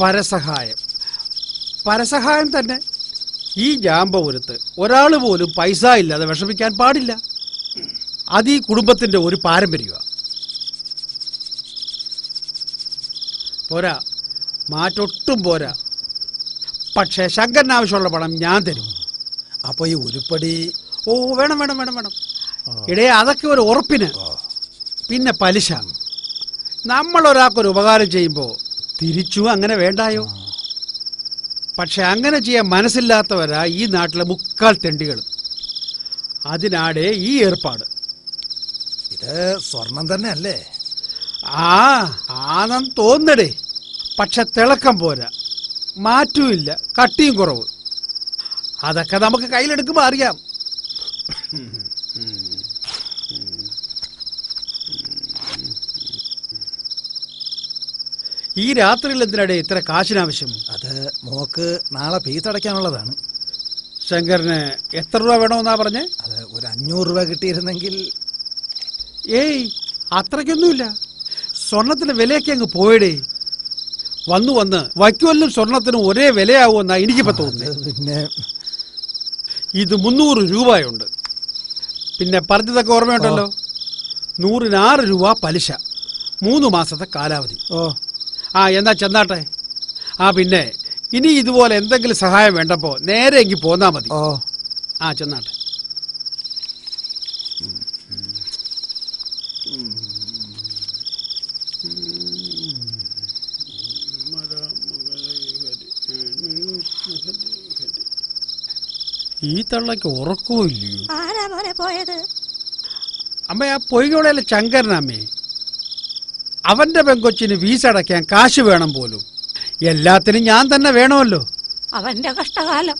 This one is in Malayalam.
പരസഹായം. പരസഹായം തന്നെ. ഈ ജാമ്പപുരത്ത് ഒരാൾ പോലും പൈസ ഇല്ലാതെ വിഷമിക്കാൻ പാടില്ല. അത് ഈ കുടുംബത്തിന്റെ ഒരു പാരമ്പര്യമാണ് പോരാ മാറ്റൊട്ടും പോരാ. പക്ഷേ ശങ്കരന് ആവശ്യമുള്ള പണം ഞാൻ തരും. അപ്പോൾ ഈ ഉരുപ്പടി ഓ വേണം വേണം വേണം വേണം. ഇടേ അതൊക്കെ ഒരു ഉറപ്പിന്. പിന്നെ പലിശ. നമ്മൾ ഒരാൾക്കൊരു ഉപകാരം ചെയ്യുമ്പോൾ തിരിച്ചു അങ്ങനെ വേണ്ടായോ? പക്ഷെ അങ്ങനെ ചെയ്യാൻ മനസ്സില്ലാത്തവരാ ഈ നാട്ടിലെ മുക്കാൽ തെണ്ടികൾ അതിനാടെ ഈ ഏർപ്പാട്. ഇത് സ്വർണം തന്നെ അല്ലേ ആ ആണെന്ന് തോന്നടേ. പക്ഷെ തിളക്കം പോരാ. മാറ്റുമില്ല കട്ടിയും കുറവ്. അതൊക്കെ നമുക്ക് കയ്യിലെടുക്കുമ്പോൾ അറിയാം. ഈ രാത്രിയിൽ എന്തിനടെ ഇത്ര കാശിനാവശ്യം? അത് മോക്ക് നാളെ ഫീസ് അടയ്ക്കാനുള്ളതാണ്. ശങ്കറിന് എത്ര രൂപ വേണമെന്നാ പറഞ്ഞേ? അത് ഒരു അഞ്ഞൂറ് രൂപ കിട്ടിയിരുന്നെങ്കിൽ ഏയ് അത്രയ്ക്കൊന്നുമില്ല. സ്വർണത്തിന്റെ വിലയൊക്കെ അങ്ങ് പോയടേ. വന്നു വന്ന് വൈക്കോലിനും സ്വർണത്തിനും ഒരേ വിലയാവുമെന്നാ എനിക്കിപ്പോ തോന്നുന്നത് പിന്നെ ഇത് മുന്നൂറ് രൂപയുണ്ട്. പിന്നെ പറഞ്ഞതൊക്കെ ഓർമ്മയുണ്ടല്ലോ? നൂറിനാറ് രൂപ പലിശ. മൂന്ന് മാസത്തെ കാലാവധി. ഓ. ആ എന്നാ ചെന്നാട്ടെ. ആ പിന്നെ ഇനി ഇതുപോലെ എന്തെങ്കിലും സഹായം വേണ്ടപ്പോ നേരെ എങ്കിൽ പോന്നാ മതി. ഓ. ആ ചെന്നാട്ടെ. ഈ തള്ളക്ക് ഉറക്കവും ഇല്ലയോ? ആരാ മോനെ പോയത്? അമ്മ ആ പൊയ്കോളയിലെ ചങ്കരനമ്മേ അവന്റെ പെങ്കൊച്ചിന് ഫീസ് അടയ്ക്കാൻ കാശ് വേണം പോലും. എല്ലാത്തിനും ഞാൻ തന്നെ വേണമല്ലോ. അവന്റെ കഷ്ടകാലം.